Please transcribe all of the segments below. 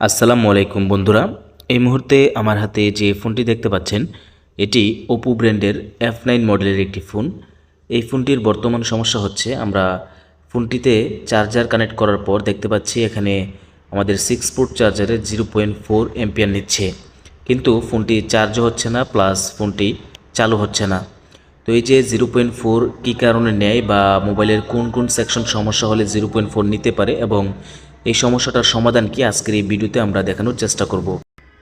আসসালামু আলাইকুম বন্ধুরা। এই মুহূর্তে আমার হাতে যে ফোনটি দেখতে পাচ্ছেন, এটি ওপো ব্র্যান্ডের এফ নাইন মডেলের একটি ফোন। এই ফোনটির বর্তমান সমস্যা হচ্ছে, আমরা ফোনটিতে চার্জার কানেক্ট করার পর দেখতে পাচ্ছি এখানে আমাদের সিক্স ফুট চার্জারে জিরো পয়েন্ট ফোর এমপিয়ার নিচ্ছে। কিন্তু ফোনটি চার্জও হচ্ছে না প্লাস ফোনটি চালু হচ্ছে না। তো এই যে জিরো পয়েন্ট ফোর কী কারণে নেয় বা মোবাইলের কোন কোন সেকশন সমস্যা হলে জিরো পয়েন্ট ফোর নিতে পারে এবং এই সমস্যাটার সমাধান কি আজকের এই ভিডিওতে আমরা দেখানোর চেষ্টা করব।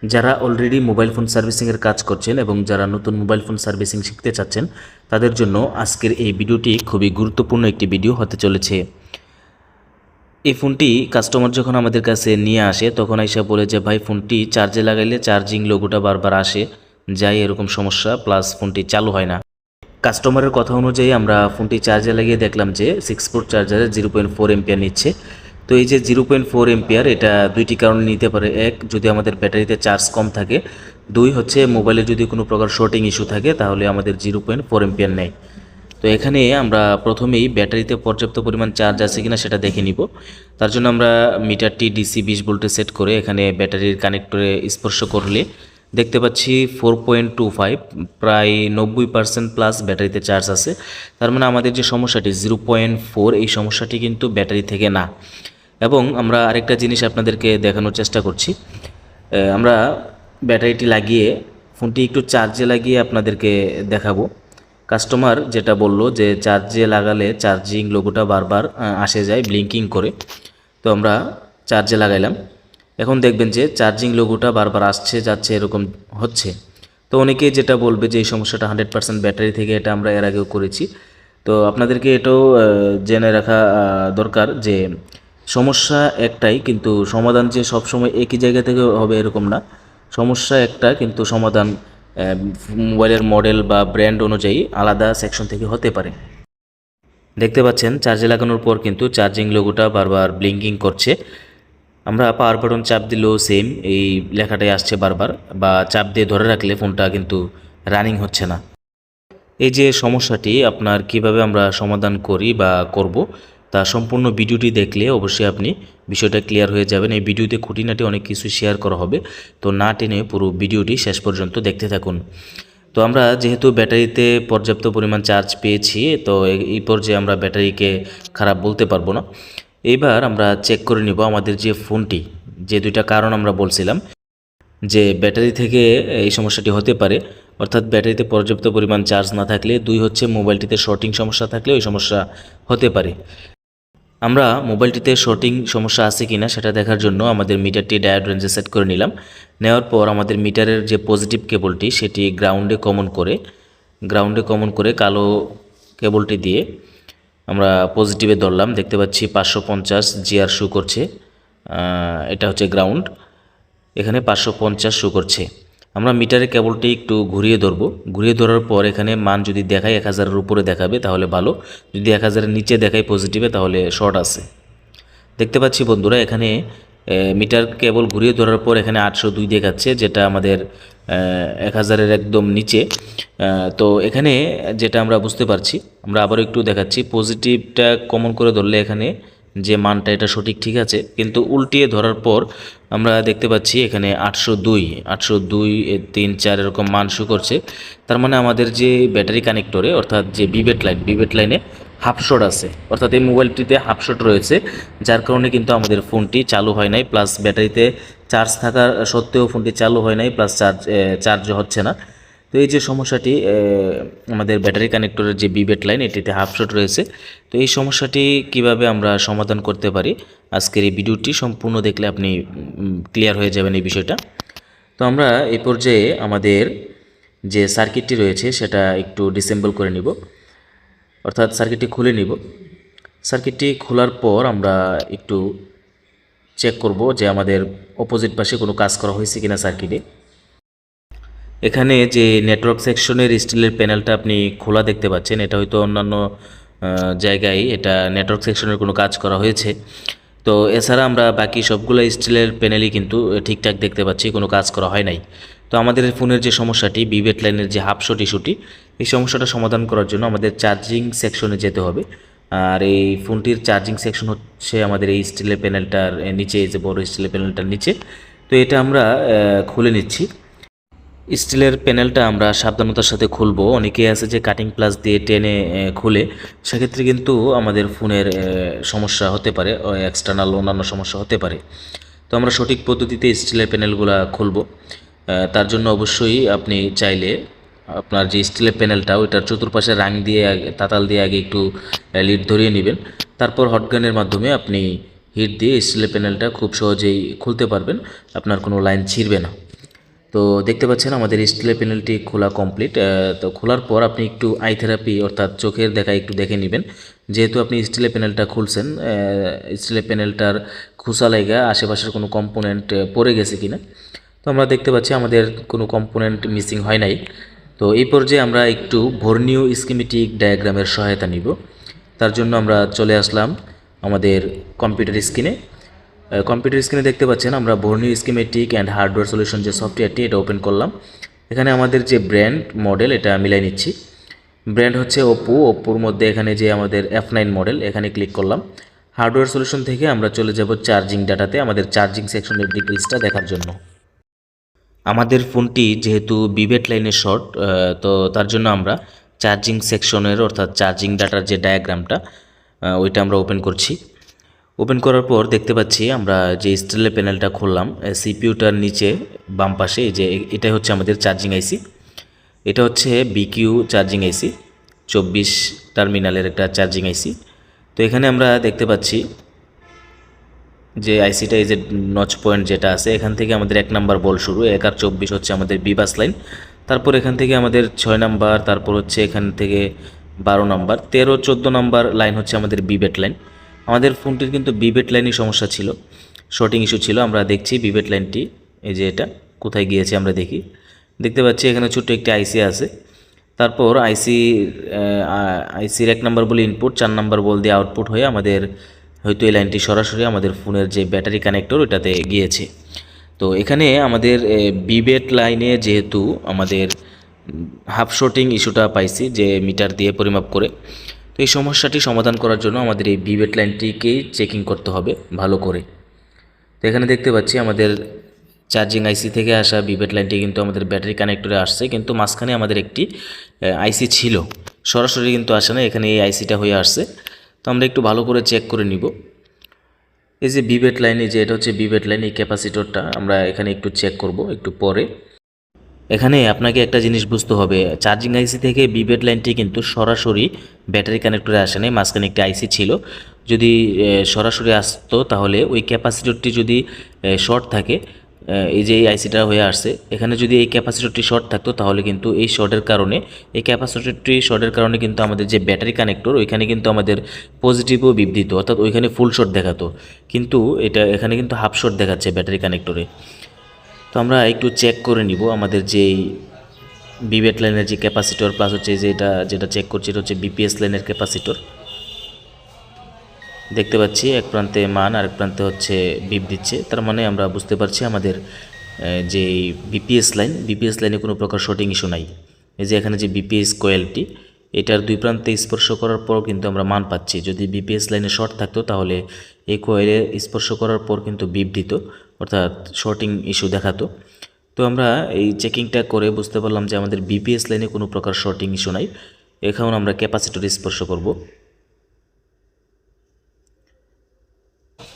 যারা অলরেডি মোবাইল ফোন সার্ভিসিংয়ের কাজ করছেন এবং যারা নতুন মোবাইল ফোন সার্ভিসিং শিখতে চাচ্ছেন, তাদের জন্য আজকের এই ভিডিওটি খুবই গুরুত্বপূর্ণ একটি ভিডিও হতে চলেছে। এই ফোনটি কাস্টমার যখন আমাদের কাছে নিয়ে আসে, তখন আইসা বলে যে, ভাই, ফোনটি চার্জে লাগাইলে চার্জিং লোগোটা বারবার আসে। যাই, এরকম সমস্যা প্লাস ফোনটি চালু হয় না। কাস্টমারের কথা অনুযায়ী আমরা ফোনটি চার্জে লাগিয়ে দেখলাম যে সিক্স ফোর চার্জারে জিরো পয়েন্ট ফোর এমপিয়ার নিচ্ছে। তো এই যে জিরো পয়েন্ট ফোর এমপিয়ার এটা দুইটি কারণে নিতে পারে। এক, যদি আমাদের ব্যাটারিতে চার্জ কম থাকে। দুই, হচ্ছে মোবাইলে যদি কোনো প্রকার শর্টিং ইস্যু থাকে, তাহলে আমাদের জিরো পয়েন্ট ফোর এমপিয়ার নেয়। তো এখানে আমরা প্রথমেই ব্যাটারিতে পর্যাপ্ত পরিমাণ চার্জ আছে কিনা সেটা দেখে নিব। তার জন্য আমরা মিটারটি ডিসি বিশ ভোল্টে সেট করে এখানে ব্যাটারির কানেক্টরে স্পর্শ করলে দেখতে পাচ্ছি ফোর পয়েন্ট টু ফাইভ প্রায় নব্বই পার্সেন্ট প্লাস ব্যাটারিতে চার্জ আছে। তার মানে আমাদের যে সমস্যাটি জিরো পয়েন্ট ফোর এই সমস্যাটি কিন্তু ব্যাটারি থেকে না। এবং আমরা আরেকটা জিনিস আপনাদেরকে দেখানোর চেষ্টা করছি। আমরা ব্যাটারিটি লাগিয়ে, ফোনটি একটু চার্জে লাগিয়ে আপনাদেরকে দেখাবো। কাস্টমার যেটা বলল যে চার্জে লাগালে চার্জিং লোগোটা বারবার আসে যায় ব্লিঙ্কিং করে। তো আমরা চার্জে লাগাইলাম। এখন দেখবেন যে চার্জিং লোগোটা বারবার আসছে, যাচ্ছে, এরকম হচ্ছে। তো অনেকেই যেটা বলবে যে এই সমস্যাটা হান্ড্রেড পার্সেন্ট ব্যাটারি থেকে, এটা আমরা এর আগেও করেছি। তো আপনাদেরকে এটাও জেনে রাখা দরকার যে সমস্যা একটাই, কিন্তু সমাধান যে সবসময় একই জায়গা থেকে হবে এরকম না। সমস্যা একটা, কিন্তু সমাধান মোবাইলের মডেল বা ব্র্যান্ড অনুযায়ী আলাদা সেকশন থেকে হতে পারে। দেখতে পাচ্ছেন, চার্জে লাগানোর পর কিন্তু চার্জিং লোগোটা বারবার ব্লিঙ্কিং করছে। আমরা পাওয়ার বাটন চাপ দিলেও সেম এই লেখাটাই আসছে বারবার, বা চাপ দিয়ে ধরে রাখলে ফোনটা কিন্তু রানিং হচ্ছে না। এই যে সমস্যাটি, আপনার কীভাবে আমরা সমাধান করি বা করব তা সম্পূর্ণ ভিডিওটি দেখলে অবশ্যই আপনি বিষয়টা ক্লিয়ার হয়ে যাবেন। এই ভিডিওতে খুঁটিনাটি অনেক কিছু শেয়ার করা হবে। তো না টেনে পুরো ভিডিওটি শেষ পর্যন্ত দেখতে থাকুন। তো আমরা যেহেতু ব্যাটারিতে পর্যাপ্ত পরিমাণ চার্জ পেয়েছি, তো এই পর্যায়ে আমরা ব্যাটারিকে খারাপ বলতে পারব না। এইবার আমরা চেক করে নিব আমাদের যে ফোনটি, যে দুইটা কারণ আমরা বলছিলাম, যে ব্যাটারি থেকে এই সমস্যাটি হতে পারে। অর্থাৎ ব্যাটারিতে পর্যাপ্ত পরিমাণ চার্জ না থাকলে, দুই হচ্ছে মোবাইলটিতে শর্টিং সমস্যা থাকলে ওই সমস্যা হতে পারে। আমরা মোবাইলটিতে শর্টিং সমস্যা আছে কিনা সেটা দেখার জন্য আমাদের মিটারটি ডায়োড রেঞ্জে সেট করে নিলাম। নেওয়ার পর আমাদের মিটারের যে পজিটিভ কেবলটি সেটি গ্রাউন্ডে কমন করে গ্রাউন্ডে কমন করে কালো কেবলটি দিয়ে আমরা পজিটিভে ধরলাম। দেখতে পাচ্ছি পাঁচশো পঞ্চাশ জিআর শু করছে। এটা হচ্ছে গ্রাউন্ড এখানে পাঁচশো পঞ্চাশ শু করছে। আমরা মিটারের কেবলটি একটু ঘুরিয়ে ধরবো। ঘুরিয়ে ধরার পর এখানে মান যদি দেখায় এক হাজারের উপরে দেখাবে, তাহলে ভালো। যদি এক হাজারের নিচে দেখায় পজিটিভে তাহলে শর্ট আছে। দেখতে পাচ্ছি বন্ধুরা, এখানে মিটার কেবল ঘুরিয়ে ধরার পর এখানে আটশো দুই দেখাচ্ছে, যেটা আমাদের এক হাজারের একদম নিচে। তো এখানে যেটা আমরা বুঝতে পারছি, আমরা আবারও একটু দেখাচ্ছি পজিটিভটা কমন করে ধরলে এখানে যে মানটা এটা সঠিক ঠিক আছে, কিন্তু উল্টিয়ে ধরার পর আমরা দেখতে পাচ্ছি এখানে আটশো দুই আটশো দুই তিন চার এরকম মান শু করছে। তার মানে আমাদের যে ব্যাটারি কানেক্টরে, অর্থাৎ যে বিবেট লাইন, বিবেট লাইনে হাফ শট আছে, অর্থাৎ এই মোবাইলটিতে হাফ শট রয়েছে, যার কারণে কিন্তু আমাদের ফোনটি চালু হয় নাই, প্লাস ব্যাটারিতে চার্জ থাকা সত্ত্বেও ফোনটি চালু হয় নাই, প্লাস চার্জ চার্জ হচ্ছে না। তো এই যে সমস্যাটি আমাদের ব্যাটারি কানেক্টরের যে বিবেট লাইন, এটিতে হাফ শট রয়েছে। তো এই সমস্যাটি কীভাবে আমরা সমাধান করতে পারি? আজকের এই ভিডিওটি সম্পূর্ণ দেখলে আপনি ক্লিয়ার হয়ে যাবেন এই বিষয়টা। তো আমরা এই পর্যায়ে আমাদের যে সার্কিটটি রয়েছে, সেটা একটু ডিসেম্বল করে নিব। অর্থাৎ সার্কিটটি খুলে নিব। সার্কিটটি খোলার পর আমরা একটু চেক করব যে আমাদের অপোজিট পাশে কোনো কাজ করা হয়েছে কিনা সার্কিটে এখানে যে নেটওয়ার্ক সেকশনের স্টিলের প্যানেলটা আপনি খোলা দেখতে পাচ্ছেন, এটা হয়তো অন্যান্য জায়গায় এটা নেটওয়ার্ক সেকশনের কোনো কাজ করা হয়েছে। তো এছাড়া আমরা বাকি সবগুলো স্টিলের প্যানেলই কিন্তু ঠিকঠাক দেখতে পাচ্ছি, কোনো কাজ করা হয় নাই। তো আমাদের ফোনের যে সমস্যাটি বিবেট লাইনের যে হাফশট ইস্যুটি, এই সমস্যাটা সমাধান করার জন্য আমাদের চার্জিং সেকশনে যেতে হবে। আর এই ফোনটির চার্জিং সেকশন হচ্ছে আমাদের এই স্টিলের প্যানেলটার নিচে, এই যে বড় স্টিলের প্যানেলটার নিচে। তো এটা আমরা খুলে নিচ্ছি। স্টিলের প্যানেলটা আমরা সাবধানতার সাথে খুলবো। অনেকে আছে যে কাটিং প্লাস দিয়ে টেনে খুলে। সেক্ষেত্রে কিন্তু আমাদের ফোনের সমস্যা হতে পারে এক্সটার্নাল অন্যান্য সমস্যা হতে পারে। তো আমরা সঠিক পদ্ধতিতে স্টিলের প্যানেলগুলো খুলবো। তার জন্য অবশ্যই আপনি চাইলে আপনার যে স্টিলের প্যানেলটা, ওইটার চতুর্পাশে রাং দিয়ে তাতাল দিয়ে আগে একটু লিড ধরিয়ে নেবেন। তারপর হটগানের মাধ্যমে আপনি হিট দিয়ে স্টিলের প্যানেলটা খুব সহজেই খুলতে পারবেন। আপনার কোনো লাইন ছিঁড়বে না। তো দেখতে পাচ্ছেন আমাদের স্টিলের প্যানেলটি খোলা কমপ্লিট তো খোলার পর আপনি একটু আই থেরাপি অর্থাৎ চোখের দেখা একটু দেখে নেবেন। যেহেতু আপনি স্টিলের প্যানেলটা খুলছেন স্টিলের প্যানেলটার খুসা লাগা আশেপাশের কোনো কম্পোনেন্ট পড়ে গেছে কিনা, তো আমরা দেখতে পাচ্ছি আমাদের কোনো কম্পোনেন্ট মিসিং হয় নাই। তো এই পর্যায়ে আমরা একটু ভর্নিও স্কিমেটিক ডায়াগ্রামের সহায়তা নিব। তার জন্য আমরা চলে আসলাম আমাদের কম্পিউটার স্ক্রিনে কম্পিউটার স্ক্রিনে দেখতে পাচ্ছেন আমরা Borneo schematic and hardware solution যে সফটওয়্যারটি এটা ওপেন করলাম। এখানে আমাদের যে ব্র্যান্ড মডেল এটা মিলাই নিচ্ছি। ব্র্যান্ড হচ্ছে ওপো ওপ্পোর মধ্যে এখানে যে আমাদের এফ নাইন মডেল এখানে ক্লিক করলাম। হার্ডওয়্যার সলিউশন থেকে আমরা চলে যাব চার্জিং ডাটাতে আমাদের চার্জিং সেকশনের ডিটেলসটা দেখার জন্য। আমাদের ফোনটি যেহেতু বিবেট লাইনের শর্ট তো তার জন্য আমরা চার্জিং সেকশনের অর্থাৎ চার্জিং ডাটার যে ডায়াগ্রামটা ওইটা আমরা ওপেন করছি। ওপেন করার পর দেখতে পাচ্ছি আমরা যে স্টিলের প্যানেলটা খুললাম সিপিইউটার নিচে, বাম পাশে যে এটাই হচ্ছে আমাদের চার্জিং আইসি এটা হচ্ছে বিকিউ চার্জিং আইসি চব্বিশ টার্মিনালের একটা চার্জিং আইসি তো এখানে আমরা দেখতে পাচ্ছি যে আইসিটা এই যে নচ পয়েন্ট যেটা আছে, এখান থেকে আমাদের এক নাম্বার বল শুরু, এক আর চব্বিশ হচ্ছে আমাদের বিবাস লাইন তারপর এখান থেকে আমাদের ছয় নাম্বার তারপর হচ্ছে এখান থেকে বারো নাম্বার তেরো, চোদ্দ নাম্বার লাইন হচ্ছে আমাদের বিবেট লাইন আমাদের ফোনটির কিন্তু বিবেট লাইনই সমস্যা ছিল। শর্টিং ইস্যু ছিল, আমরা দেখছি বিবেট লাইনটি, এই যে এটা, কোথায় গিয়েছে আমরা দেখি। দেখতে পাচ্ছি এখানে ছোট্ট একটি আইসি আছে। তারপর আইসি আইসির এক নম্বর বলে ইনপুট চার নম্বর বল দিয়ে আউটপুট হয়ে আমাদের হয়তো এই লাইনটি সরাসরি আমাদের ফোনের যে ব্যাটারি কানেক্টর ওটাতে গিয়েছে। তো এখানে আমাদের বিবেট লাইনে যেহেতু আমাদের হাফ শর্টিং ইস্যুটা পাইছি যে মিটার দিয়ে পরিমাপ করে। তো এই সমস্যাটি সমাধান করার জন্য আমাদের এই বিবেট লাইনটিকেই চেকিং করতে হবে ভালো করে। তো এখানে দেখতে পাচ্ছি আমাদের চার্জিং আইসি থেকে আসা বিবেট লাইনটি কিন্তু আমাদের ব্যাটারি কানেক্টরে আসছে, কিন্তু মাঝখানে আমাদের একটি আইসি ছিল। সরাসরি কিন্তু আসে না, এখানে এই আইসিটা হয়ে আসছে। তো আমরা একটু ভালো করে চেক করে নিব। এই যে বিবেট লাইন যে এটা হচ্ছে বিবেট লাইন, এই ক্যাপাসিটরটা আমরা এখানে একটু চেক করব একটু পরে। এখানে আপনাকে একটা জিনিস বুঝতে হবে। চার্জিং আইসি থেকে বিবেট লাইনটি কিন্তু সরাসরি ব্যাটারি কানেক্টরে আসে নাই, মাঝখানে একটি আইসি ছিল। যদি সরাসরি আসতো তাহলে ওই ক্যাপাসিটরটি যদি শর্ট থাকে এই যে এই আইসিটা হয়ে আসছে, এখানে যদি এই ক্যাপাসিটরটি শর্ট থাকতো তাহলে কিন্তু এই শর্টের কারণে, এই ক্যাপাসিটরটি শর্টের কারণে কিন্তু আমাদের যে ব্যাটারি কানেক্টর, ওইখানে কিন্তু আমাদের পজিটিভও বিবৃত, অর্থাৎ ওইখানে ফুল শর্ট দেখাতো। কিন্তু এটা, এখানে কিন্তু হাফ শর্ট দেখাচ্ছে ব্যাটারি কানেক্টরে। তো আমরা একটু চেক করে নিব আমাদের যেই বিবেট লাইনের যে ক্যাপাসিটর প্লাস হচ্ছে যে এটা, যেটা চেক করছি এটা হচ্ছে বিপিএস লাইনের ক্যাপাসিটর দেখতে পাচ্ছি এক প্রান্তে মান আর এক প্রান্তে হচ্ছে বিপ দিচ্ছে। তার মানে আমরা বুঝতে পারছি আমাদের যে বিপিএস লাইন বিপিএস লাইনে কোনো প্রকার শর্টিং ইস্যু নাই। এই যে এখানে যে বিপিএস কোয়েলটি এটার দুই প্রান্তে স্পর্শ করার পর কিন্তু আমরা মান পাচ্ছি। যদি বিপিএস লাইনে শর্ট থাকতো, তাহলে এই কোয়েলে স্পর্শ করার পর কিন্তু বিপ দিত, অর্থাৎ শর্টিং ইস্যু দেখাতো। তো আমরা এই চেকিংটা করে বুঝতে পারলাম যে আমাদের বিপিএস লাইনে কোনো প্রকার শর্টিং ইস্যু নাই। এখন আমরা ক্যাপাসিটর স্পর্শ করব।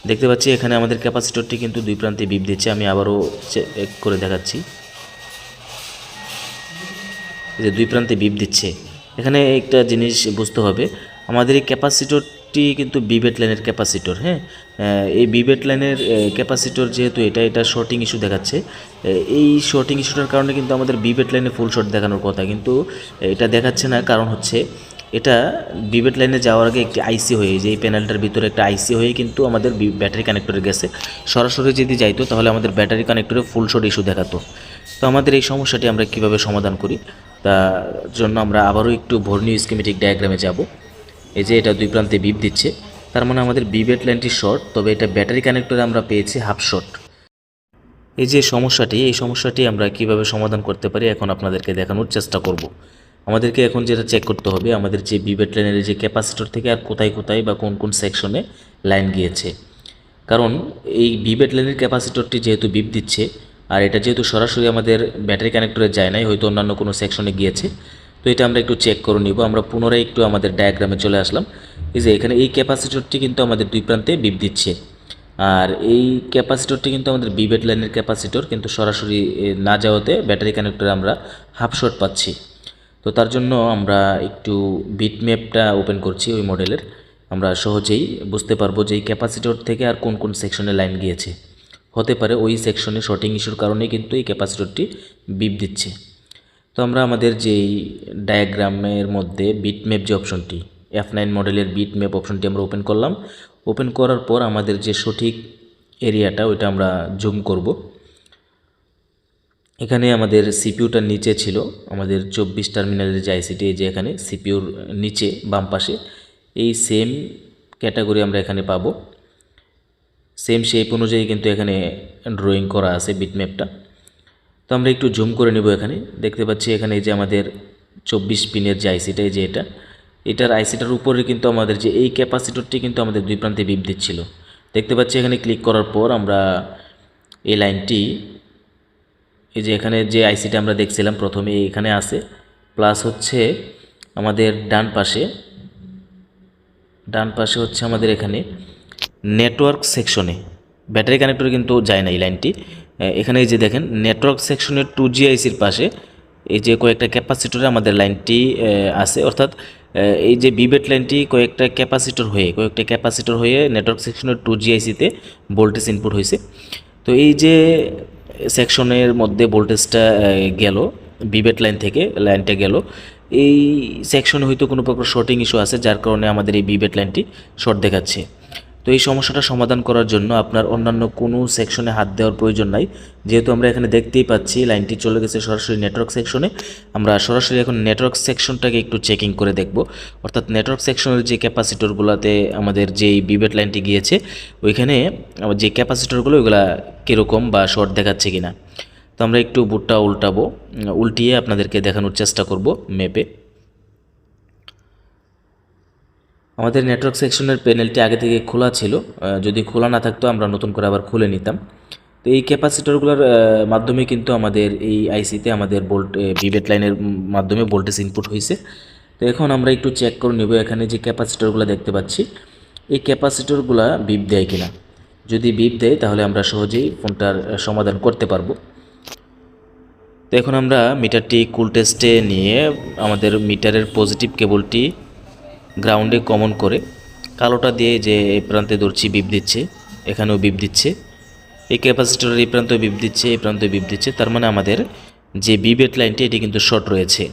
দেখতে পাচ্ছি এখানে আমাদের ক্যাপাসিটরটি কিন্তু দুই প্রান্তে বিপ দিচ্ছে। আমি আবারও চেক করে দেখাচ্ছি। যে দুই প্রান্তে বিপ দিচ্ছে। এখানে একটা জিনিস বুঝতে হবে। আমাদের এই ক্যাপাসিটরটি কিন্তু বিবেট লাইনের ক্যাপাসিটর হ্যাঁ? এই বিবেট লাইনের ক্যাপাসিটর যেহেতু এটা এটা শর্টিং ইস্যু দেখাচ্ছে এই শর্টিং ইস্যুটার কারণে কিন্তু আমাদের বিবেট লাইনে ফুল শর্ট দেখানোর কথা। কিন্তু এটা দেখাচ্ছে না, কারণ হচ্ছে এটা বিবেট লাইনে যাওয়ার আগে একটি আইসি হয়ে যে এই প্যানেলটার ভিতরে একটা আইসি হয়ে কিন্তু আমাদের ব্যাটারি কানেক্টরে গেছে। সরাসরি যদি যাইতো, তাহলে আমাদের ব্যাটারি কানেক্টরে ফুল শট ইস্যু দেখাতো। তো আমাদের এই সমস্যাটি আমরা কীভাবে সমাধান করি? তার জন্য আমরা আবারও একটু ভর্নিও স্কিমেটিক ডায়াগ্রামে যাব। এই যে এটা দুই প্রান্তে বিপ দিচ্ছে। তার মানে আমাদের বিবেট লাইনটি শর্ট তবে এটা ব্যাটারি কানেক্টরে আমরা পেয়েছি হাফ শর্ট এই যে সমস্যাটি, এই সমস্যাটি আমরা কীভাবে সমাধান করতে পারি এখন আপনাদেরকে দেখানোর চেষ্টা করব। আমাদেরকে এখন যেটা চেক করতে হবে, আমাদের যে বিবেট লাইনের যে ক্যাপাসিটর থেকে আর কোথায় কোথায় বা কোন কোন সেকশনে লাইন গিয়েছে। কারণ এই বিবেট লাইনের ক্যাপাসিটরটি যেহেতু বিপ দিচ্ছে আর এটা যেহেতু সরাসরি আমাদের ব্যাটারি কানেক্টরে যায় নাই, হয়তো অন্যান্য কোনো সেকশনে গিয়েছে। তো এটা আমরা একটু চেক করে নিব। আমরা পুনরায় একটু আমাদের ডায়াগ্রামে চলে আসলাম। এই যে এখানে এই ক্যাপাসিটরটি কিন্তু আমাদের দুই প্রান্তে বিপ দিচ্ছে। আর এই ক্যাপাসিটরটি কিন্তু আমাদের বিবেট লাইনের ক্যাপাসিটর কিন্তু সরাসরি না যাওয়াতে ব্যাটারি কানেক্টরে আমরা হাফ শট পাচ্ছি। তো তার জন্য আমরা একটু বিট ম্যাপটা ওপেন করছি ওই মডেলের আমরা সহজেই বুঝতে পারব যে এই ক্যাপাসিটর থেকে আর কোন কোন সেকশনে লাইন গিয়েছে। হতে পারে ওই সেকশনে শর্টিং ইস্যুর কারণে কিন্তু এই ক্যাপাসিটরটি বিপ দিচ্ছে। তো আমরা আমাদের যেই ডায়াগ্রামের মধ্যে বিট ম্যাপ যে অপশনটি এফ নাইন মডেলের বিট ম্যাপ অপশনটি আমরা ওপেন করলাম। ওপেন করার পর আমাদের যে সঠিক এরিয়াটা ওইটা আমরা জুম করব। এখানে আমাদের সিপিউটার নিচে ছিল, আমাদের চব্বিশ টার্মিনালের যে আইসিটি যে এখানে সিপিউর নিচে, বাম পাশে, এই সেম ক্যাটাগরি আমরা এখানে পাবো। সেম শেপ অনুযায়ী কিন্তু এখানে ড্রয়িং করা আছে বিটম্যাপটা তো আমরা একটু জুম করে নেব এখানে। দেখতে পাচ্ছি এখানে যে আমাদের চব্বিশ পিনের যে আইসিটা যে এটা, এটার আইসিটার উপরে কিন্তু আমাদের যে এই ক্যাপাসিটরটি কিন্তু আমাদের দুই প্রান্তে বিপ দিচ্ছিল। দেখতে পাচ্ছি এখানে ক্লিক করার পর আমরা এই লাইনটি, এই যে এখানে যে আইসিটা আমরা দেখছিলাম প্রথমে এখানে আছে প্লাস হচ্ছে আমাদের ডান পাশে ডান পাশে হচ্ছে আমাদের এখানে নেটওয়ার্ক সেকশনে। ব্যাটারি কানেক্টর কিন্তু যায় না এই লাইনটি। এখানে এই যে দেখেন, নেটওয়ার্ক সেকশনের টু জি আইসির পাশে এই যে কয়েকটা ক্যাপাসিটরে আমাদের লাইনটি আছে। অর্থাৎ এই যে বিবেট লাইনটি কয়েকটা ক্যাপাসিটর হয়ে, কয়েকটা ক্যাপাসিটর হয়ে নেটওয়ার্ক সেকশনের টু জি আইসিতে ভোল্টেজ ইনপুট হয়েছে। তো এই যে সেকশনের মধ্যে ভোল্টেজটা গেল, বিবেট লাইন থেকে লাইনটা গেল, এই সেকশনে হয়তো কোনো প্রকার শর্টিং ইস্যু আছে, যার কারণে আমাদের এই বিবেট লাইনটি শর্ট দেখাচ্ছে। তো এই সমস্যাটা সমাধান করার জন্য আপনার অন্যান্য কোনো সেকশনে হাত দেওয়ার প্রয়োজন নাই। যেহেতু আমরা এখানে দেখতেই পাচ্ছি, লাইনটি চলে গেছে সরাসরি নেটওয়ার্ক সেকশনে আমরা সরাসরি এখন নেটওয়ার্ক সেকশনটাকে একটু চেকিং করে দেখব। অর্থাৎ নেটওয়ার্ক সেকশনের যে ক্যাপাসিটরগুলোতে আমাদের যেই বিবেট লাইনটি গিয়েছে, ওইখানে যে ক্যাপাসিটরগুলো ওইগুলা কীরকম বা শর্ট দেখাচ্ছে কিনা। তো আমরা একটু বুটটা উল্টাবো, উল্টিয়ে আপনাদেরকে দেখানোর চেষ্টা করব ম্যাপে আমাদের নেটওয়ার্ক সেকশনের প্যানেলটি আগে থেকে খোলা ছিল। যদি খোলা না থাকতো আমরা নতুন করে আবার খুলে নিতাম। তো এই ক্যাপাসিটরগুলোর মাধ্যমে কিন্তু আমাদের এই আইসিতে আমাদের ভোল্ট বিবেট লাইনের মাধ্যমে ভোল্টেজ ইনপুট হয়েছে তো এখন আমরা একটু চেক করে নেব এখানে যে ক্যাপাসিটরগুলো দেখতে পাচ্ছি। এই ক্যাপাসিটরগুলো বিপ দেয় কিনা? যদি বিপ দেয়, তাহলে আমরা সহজেই ফোনটার সমাধান করতে পারব। তো এখন আমরা মিটারটি কুল টেস্টে নিয়ে আমাদের মিটারের পজিটিভ কেবলটি গ্রাউন্ডে কমন করে। কালোটা দিয়ে যে এই প্রান্তে ধরছি, বিপ দিচ্ছে, এখানেও বিপ দিচ্ছে। এই ক্যাপাসিটরের এই প্রান্তে বিপ দিচ্ছে, এই প্রান্তে বিপ দিচ্ছে। তার মানে আমাদের যে বিবেট লাইনটি এটি কিন্তু শর্ট রয়েছে।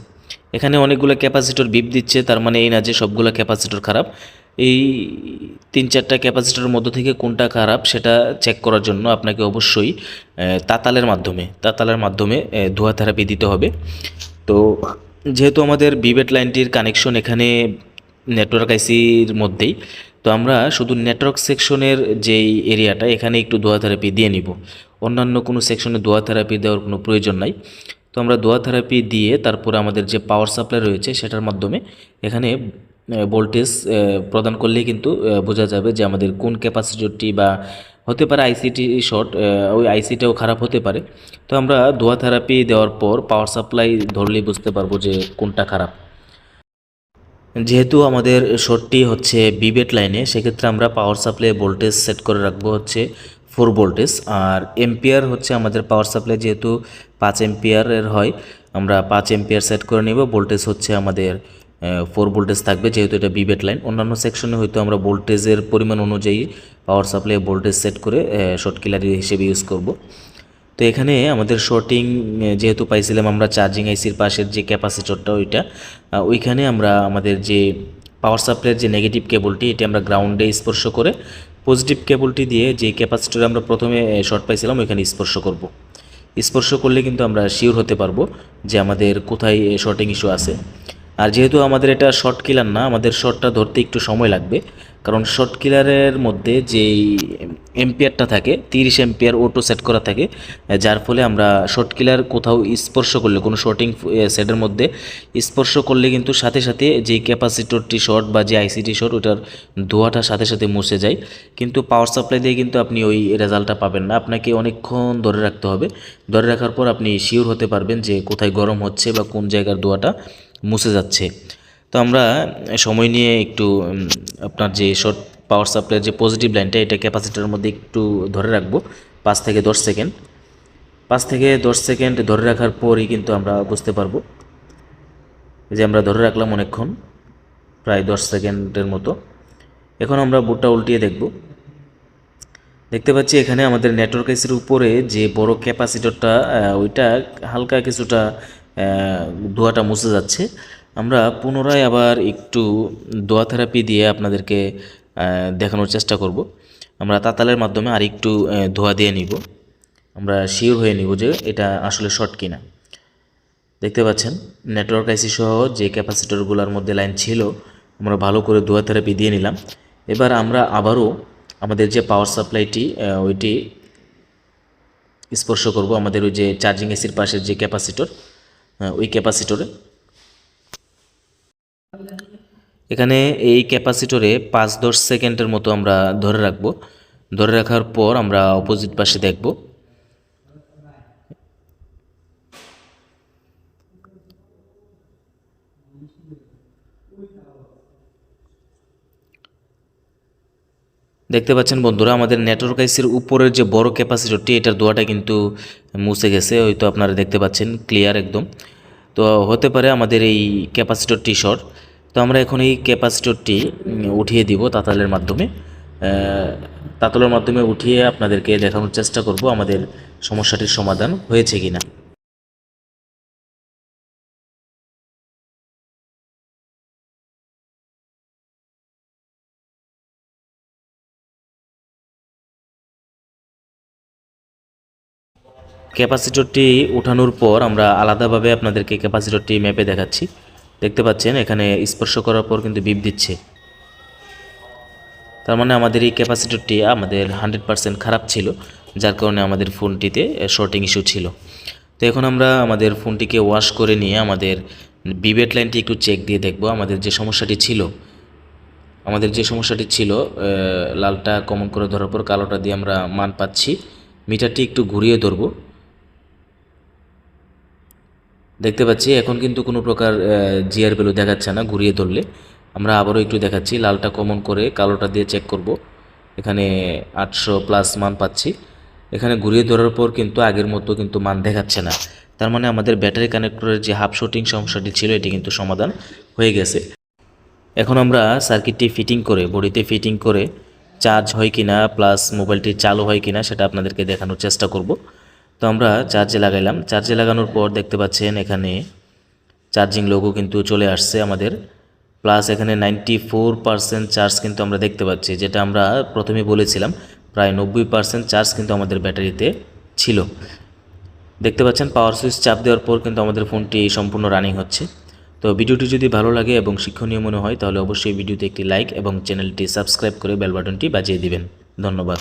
এখানে অনেকগুলো ক্যাপাসিটর বিপ দিচ্ছে, তার মানে এই না যে সবগুলো ক্যাপাসিটর খারাপ। এই তিন চারটা ক্যাপাসিটরের মধ্য থেকে কোনটা খারাপ, সেটা চেক করার জন্য আপনাকে অবশ্যই তাতালের মাধ্যমে তাতালের মাধ্যমে ধোঁয়া থেরাপি দিতে হবে। তো, যেহেতু আমাদের বিবেট লাইনটির কানেকশন এখানে নেটওয়ার্ক আইসির মধ্যেই। তো আমরা শুধু নেটওয়ার্ক সেকশনের যেই এরিয়াটা এখানে একটু দোয়া থেরাপি দিয়ে নিব। অন্যান্য কোনো সেকশনে দোয়া থেরাপি দেওয়ার কোনো প্রয়োজন নাই। তো আমরা দোয়া থেরাপি দিয়ে তারপরে আমাদের যে পাওয়ার সাপ্লাই রয়েছে, সেটার মাধ্যমে এখানে ভোল্টেজ প্রদান করলেই কিন্তু বোঝা যাবে যে আমাদের কোন ক্যাপাসিটরটি বা হতে পারে আইসিটি শর্ট ওই আইসিটাও খারাপ হতে পারে। তো আমরা দোয়া থেরাপি দেওয়ার পর পাওয়ার সাপ্লাই ধরলেই বুঝতে পারব যে কোনটা খারাপ। যেহেতু আমাদের শর্টটি হচ্ছে বিবেট লাইনে, সেক্ষেত্রে আমরা পাওয়ার সাপ্লাই ভোল্টেজ সেট করে রাখব হচ্ছে ফোর ভোল্টেজ আর এম্পিয়ার হচ্ছে আমাদের পাওয়ার সাপ্লাই যেহেতু পাঁচ এম্পিয়ারের হয়, আমরা পাঁচ এম্পিয়ার সেট করে নেব ভোল্টেজ হচ্ছে আমাদের ফোর ভোল্টেজ থাকবে যেহেতু এটা বিবেট লাইন। অন্যান্য সেকশনে হয়তো আমরা ভোল্টেজের পরিমাণ অনুযায়ী পাওয়ার সাপ্লাই ভোল্টেজ সেট করে শর্ট কিলারি হিসেবে ইউজ করব। তো এখানে আমাদের শর্টিং যেহেতু পাইছিলাম আমরা চার্জিং আইসির পাশের যে ক্যাপাসিটরটা ওইটা ওইখানে আমরা আমাদের যে পাওয়ার সাপ্লাইয়ের যে নেগেটিভ কেবলটি এটি আমরা গ্রাউন্ডে স্পর্শ করে পজিটিভ কেবলটি দিয়ে যে ক্যাপাসিটরে আমরা প্রথমে শর্ট পাইছিলাম, ওইখানে স্পর্শ করব। স্পর্শ করলে কিন্তু আমরা শিওর হতে পারব যে আমাদের কোথায় শর্টিং ইস্যু আছে। আর যেহেতু আমাদের এটা শর্ট কিলার না, আমাদের শর্টটা ধরতে একটু সময় লাগবে। কারণ শর্ট কিলারের মধ্যে যেই এম্পিয়ারটা থাকে, তিরিশ এম্পিয়ার অটো সেট করা থাকে, যার ফলে আমরা শর্ট কিলার কোথাও স্পর্শ করলে, কোনো শর্টিং সেটের মধ্যে স্পর্শ করলে কিন্তু সাথে সাথে যে ক্যাপাসিটরটি শর্ট বা যে আইসিটি শর্ট ওটার ধোয়াটা সাথে সাথে মুছে যায়। কিন্তু পাওয়ার সাপ্লাই দিয়ে কিন্তু আপনি ওই রেজাল্টটা পাবেন না। আপনাকে অনেকক্ষণ ধরে রাখতে হবে। ধরে রাখার পর আপনি শিওর হতে পারবেন যে কোথায় গরম হচ্ছে বা কোন জায়গার ধোয়াটা। মুছে যাচ্ছে। তো আমরা সময় নিয়ে একটু আপনার যে শর্ট পাওয়ার সাপ্লাইয়ের যে পজিটিভ লাইনটা এটা ক্যাপাসিটারের মধ্যে একটু ধরে রাখব। পাঁচ থেকে দশ সেকেন্ড পাঁচ থেকে দশ সেকেন্ড ধরে রাখার পরই কিন্তু আমরা বুঝতে পারব। যে আমরা ধরে রাখলাম অনেকক্ষণ, প্রায় দশ সেকেন্ডের মতো। এখন আমরা বোর্ডটা উল্টিয়ে দেখব। দেখতে পাচ্ছি এখানে আমাদের নেটওয়ার্ক এসের উপরে যে বড় ক্যাপাসিটরটা ওইটা হালকা কিছুটা ধোঁয়াটা মুছে যাচ্ছে। আমরা পুনরায় আবার একটু দোয়া থেরাপি দিয়ে আপনাদেরকে দেখানোর চেষ্টা করব। আমরা তাতালের মাধ্যমে আর একটু ধোয়া দিয়ে নিব। আমরা শিওর হয়ে নিব যে এটা আসলে শর্ট কিনা। দেখতে পাচ্ছেন, নেটওয়ার্ক আইসি সহ যে ক্যাপাসিটরগুলোর মধ্যে লাইন ছিল, আমরা ভালো করে ধোয়া থেরাপি দিয়ে নিলাম। এবার আমরা আবারও আমাদের যে পাওয়ার সাপ্লাইটি ওইটি স্পর্শ করব। আমাদের ওই যে চার্জিং এসির পাশের যে ক্যাপাসিটর ওই ক্যাপাসিটরে। এখানে এই ক্যাপাসিটরে পাঁচ দশ সেকেন্ডের মতো আমরা ধরে রাখব। ধরে রাখার পর আমরা অপোজিট পাশে দেখব। দেখতে পাচ্ছেন বন্ধুরা, আমাদের নেটওয়ার্ক আইসির উপরের যে বড় ক্যাপাসিটরটি, এটার দোয়াটা কিন্তু মুছে গেছে, হয়তো আপনারা দেখতে পাচ্ছেন ক্লিয়ার একদম। তো হতে পারে আমাদের এই ক্যাপাসিটরটি শর্ট তো আমরা এখন এই ক্যাপাসিটরটি উঠিয়ে দিব তাতালের মাধ্যমে। তাতালের মাধ্যমে উঠিয়ে আপনাদেরকে দেখানোর চেষ্টা করব আমাদের সমস্যাটির সমাধান হয়েছে কিনা। ক্যাপাসিটরটি উঠানোর পর আমরা আলাদাভাবে আপনাদেরকে ক্যাপাসিটরটি ম্যাপে দেখাচ্ছি। দেখতে পাচ্ছেন, এখানে স্পর্শ করার পর কিন্তু বিপ দিচ্ছে। তার মানে আমাদের এই ক্যাপাসিটরটি আমাদের হান্ড্রেড পারসেন্ট খারাপ ছিল, যার কারণে আমাদের ফোনটিতে শর্টিং ইস্যু ছিল। তো এখন আমরা আমাদের ফোনটিকে ওয়াশ করে নিয়ে আমাদের বিবেট লাইনটি একটু চেক দিয়ে দেখব আমাদের যে সমস্যাটি ছিল। আমাদের যে সমস্যাটি ছিল লালটা কমন করে ধরার পর কালোটা দিয়ে আমরা মান পাচ্ছি। মিটারটি একটু ঘুরিয়ে ধরবো। দেখতে পাচ্ছি, এখন কিন্তু কোনো প্রকার জিআর ভ্যালু দেখাচ্ছে না ঘুরিয়ে ধরলে। আমরা আবারও একটু দেখাচ্ছি, লালটা কমন করে কালোটা দিয়ে চেক করব। এখানে আটশো প্লাস মান পাচ্ছি। এখানে ঘুরিয়ে ধরার পর কিন্তু আগের মতো কিন্তু মান দেখাচ্ছে না। তার মানে আমাদের ব্যাটারি কানেক্টরের যে হাফ শুটিং সমস্যাটি ছিল, এটি কিন্তু সমাধান হয়ে গেছে। এখন আমরা সার্কিটটি ফিটিং করে, বডিতে ফিটিং করে, চার্জ হয় কিনা প্লাস মোবাইলটি চালু হয় কিনা, সেটা আপনাদেরকে দেখানোর চেষ্টা করব। তো আমরা চার্জে লাগাইলাম। চার্জে লাগানোর পর দেখতে পাচ্ছেন এখানে চার্জিং লোগো কিন্তু চলে আসছে আমাদের। প্লাস এখানে নাইনটি ফোর পারসেন্ট চার্জ কিন্তু আমরা দেখতে পাচ্ছি, যেটা আমরা প্রথমে বলেছিলাম, প্রায় নব্বই পারসেন্ট চার্জ কিন্তু আমাদের ব্যাটারিতে ছিল। দেখতে পাচ্ছেন পাওয়ার সুইচ চাপ দেওয়ার পর কিন্তু আমাদের ফোনটি সম্পূর্ণ রানিং হচ্ছে। তো ভিডিওটি যদি ভালো লাগে এবং শিক্ষণীয় মনে হয়, তাহলে অবশ্যই ভিডিওতে একটি লাইক এবং চ্যানেলটি সাবস্ক্রাইব করে বেল বাটনটি বাজিয়ে দিবেন। ধন্যবাদ।